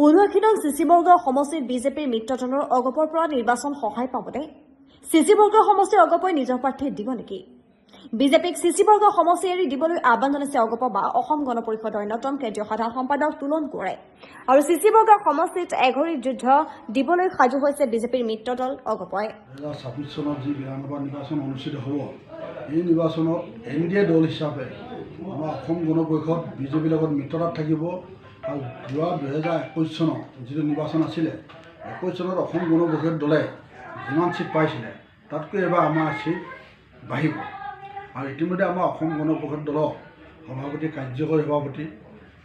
নং চিচিবৰ্গৰ সমষ্টিত বিজেপিৰ মিত্ৰজনৰ অগপৰ পৰা নিৰ্বাচন সহায় পাবনে? চিচিবৰ্গৰ সমষ্টিৰ অগপই নিজৰ প্ৰাৰ্থী দিব নেকি? বিজেপিক চিচিবৰ্গৰ সমষ্টি এৰি দিবলৈ আহ্বান জনাইছে অগপ বা অসম গণ পৰিষদৰ অন্যতম কেন্দ্ৰীয় সাধাৰণ সম্পাদক তুলন কোঁৱৰে। আৰু চিচিবৰ্গৰ সমষ্টিত এঘৰী যুদ্ধ দিবলৈ সাজু হৈছে বিজেপিৰ মিত্ৰদল অগপই। দুহেজাৰ ছাব্বিছ চনত যি বিধানসভা নিৰ্বাচন অনুষ্ঠিত হ'ব এই নিৰ্বাচনত এন ডি এ দল হিচাপে আমাৰ অসম গণ পৰিষদ বিজেপিৰ লগত মিত্ৰতাত থাকিব যোৱা দুহেজাৰ একৈছ চনত যিটো নিৰ্বাচন আছিলে একৈছ চনত অসম গণ পৰিষদ দলে যিমান ছিট পাইছিলে তাতকৈ এবাৰ আমাৰ ছিট বাঢ়িব। আৰু ইতিমধ্যে আমাৰ অসম গণ পৰিষদ দলৰ সভাপতি কাৰ্যকৰী সভাপতি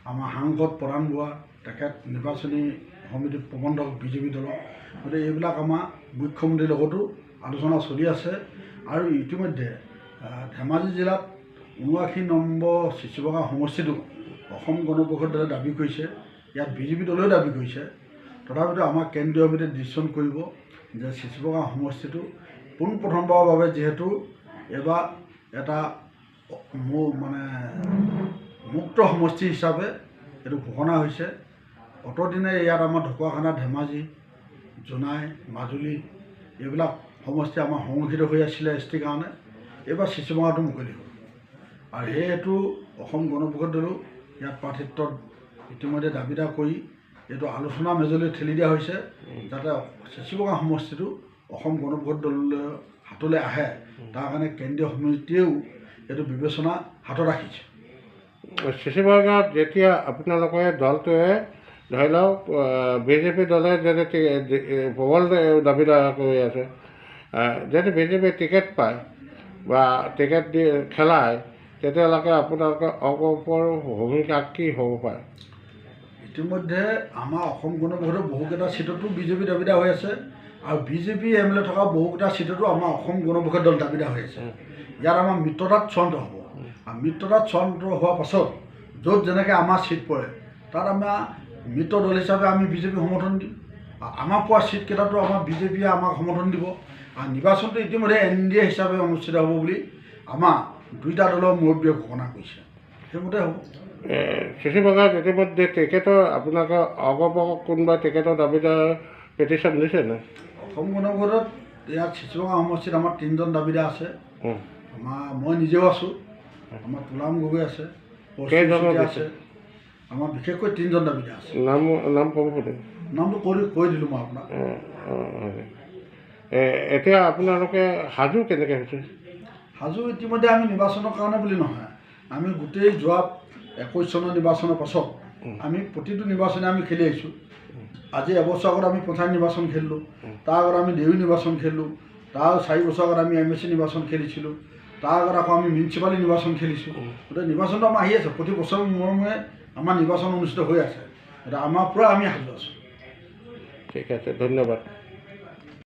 আমাৰ সাংসদ প্ৰধান বুৱা তেখেত নিৰ্বাচনী সমিতিৰ প্ৰবন্ধক বিজেপি দলৰ গতিকে এইবিলাক আমাৰ মুখ্যমন্ত্ৰীৰ লগতো আলোচনা চলি আছে। আৰু ইতিমধ্যে ধেমাজি জিলাত ঊনআশী নম্বৰ চিচিবগা সমষ্টিটো অসম গণ পৰিষদ দলে দাবী কৰিছে ইয়াত বিজেপি দলেও দাবী কৰিছে। তথাপিতো আমাৰ কেন্দ্ৰীয় সমিতিয়ে ডিচিশ্যন কৰিব যে চিচিবগা সমষ্টিটো পোনপ্ৰথমবাৰৰ বাবে যিহেতু এইবাৰ এটা মানে মুক্ত সমষ্টি হিচাপে এইটো ঘোষণা হৈছে। অতদিনে ইয়াত আমাৰ ঢকুৱাখানা ধেমাজি জোনাই মাজুলী এইবিলাক সমষ্টি আমাৰ সংৰক্ষিত হৈ আছিলে এছ টিৰ কাৰণে। এইবাৰ চিচুমাগাটো মুকলি হ'ল। আৰু সেইটো অসম গণ পৰিষদ দলেও ইয়াত প্ৰাৰ্থিত্বত ইতিমধ্যে দাবীদাৰ কৰি এইটো আলোচনা মেজলৈ ঠেলি দিয়া হৈছে, যাতে চিচিবগা সমষ্টিটো অসম গণ পৰিষদ দললৈ হাতলৈ আহে। তাৰ কাৰণে কেন্দ্ৰীয় সমিতিয়েও এইটো বিবেচনা হাতত ৰাখিছে। চিচিবৰ্গত যেতিয়া আপোনালোকে দলটোৱে ধৰি লওক বিজেপি দলে যদি প্ৰবল দাবীদাৰ কৰি আছে যদি বিজেপি টিকেট পায় বা টিকেট দি, খেলায় তেতিয়ালৈকে আপোনালোকৰ অগপৰ ভূমিকা কি হ'ব পাৰে? ইতিমধ্যে আমাৰ অসম গণ পৰিষদৰ বহুকেইটা ছিটতো বিজেপি দাবীদাৰ হৈ আছে আৰু বিজেপি এম এল এ থকা বহুকেইটা ছিটতো আমাৰ অসম গণ পৰিষদ দল দাবীদাৰ হৈ আছে। ইয়াত আমাৰ মিত্ৰতাত চূড়ান্ত হ'ব। আৰু মিত্ৰতাত চূড়ান্ত হোৱাৰ পাছত য'ত যেনেকৈ আমাৰ ছিট পৰে তাত আমাৰ মিত্ৰ দল হিচাপে আমি বিজেপি সমৰ্থন দিম। আমাৰ পোৱা ছিটকেইটাতো আমাৰ বিজেপিয়ে আমাক সমৰ্থন দিব। আৰু নিৰ্বাচনটো ইতিমধ্যে এন ডি এ হিচাপে অনুষ্ঠিত হ'ব বুলি আমাৰ দুইটা দলৰ মুৰব্বীয়ে ঘোষণা কৰিছে। সেইমতে হ'ব। চিচিবৰ্গত ইতিমধ্যে টিকেটৰ আপোনালোকৰ অগপক কোনোবা টিকেটৰ দাবীদাৰ পিটিশ্যন দিছে নে? অসম গণ পৰিষদত ইয়াত চিচুমা সমষ্টিত আমাৰ তিনিজন দাবীদাৰ আছে। আমাৰ মই নিজেও আছোঁ। আমাৰ তুলাম গগৈ আছে? আছে। আমাৰ বিশেষকৈ তিনিজন দাবীদাৰ আছে। নাম নাম ক'ব নামটো কৈ কৈ দিলোঁ মই আপোনাক। এতিয়া আপোনালোকে সাজু কেনেকৈ হৈছে? সাজু ইতিমধ্যে আমি নিৰ্বাচনৰ কাৰণে বুলি নহয়। আমি গোটেই যোৱা একৈছ চনৰ নিৰ্বাচনৰ পাছত আমি প্ৰতিটো নিৰ্বাচনে আমি খেলি আহিছোঁ। আজি এবছৰ আগত আমি পঞ্চায়ত নিৰ্বাচন খেলিলোঁ। তাৰ আগত আমি দেউৰী নিৰ্বাচন খেলিলোঁ। তাৰ চাৰি বছৰ আগত আমি এম এছ চি নিৰ্বাচন খেলিছিলোঁ। তাৰ আগত আকৌ আমি মিউনিচিপালিটি নিৰ্বাচন খেলিছোঁ। গতিকে নিৰ্বাচনটো আমাৰ আহি আছে। প্ৰতি বছৰ মূৰে মূৰে আমাৰ নিৰ্বাচন অনুষ্ঠিত হৈ আছে। এতিয়া আমাৰ পূৰা আমি সাজু আছোঁ। ঠিক আছে ধন্যবাদ।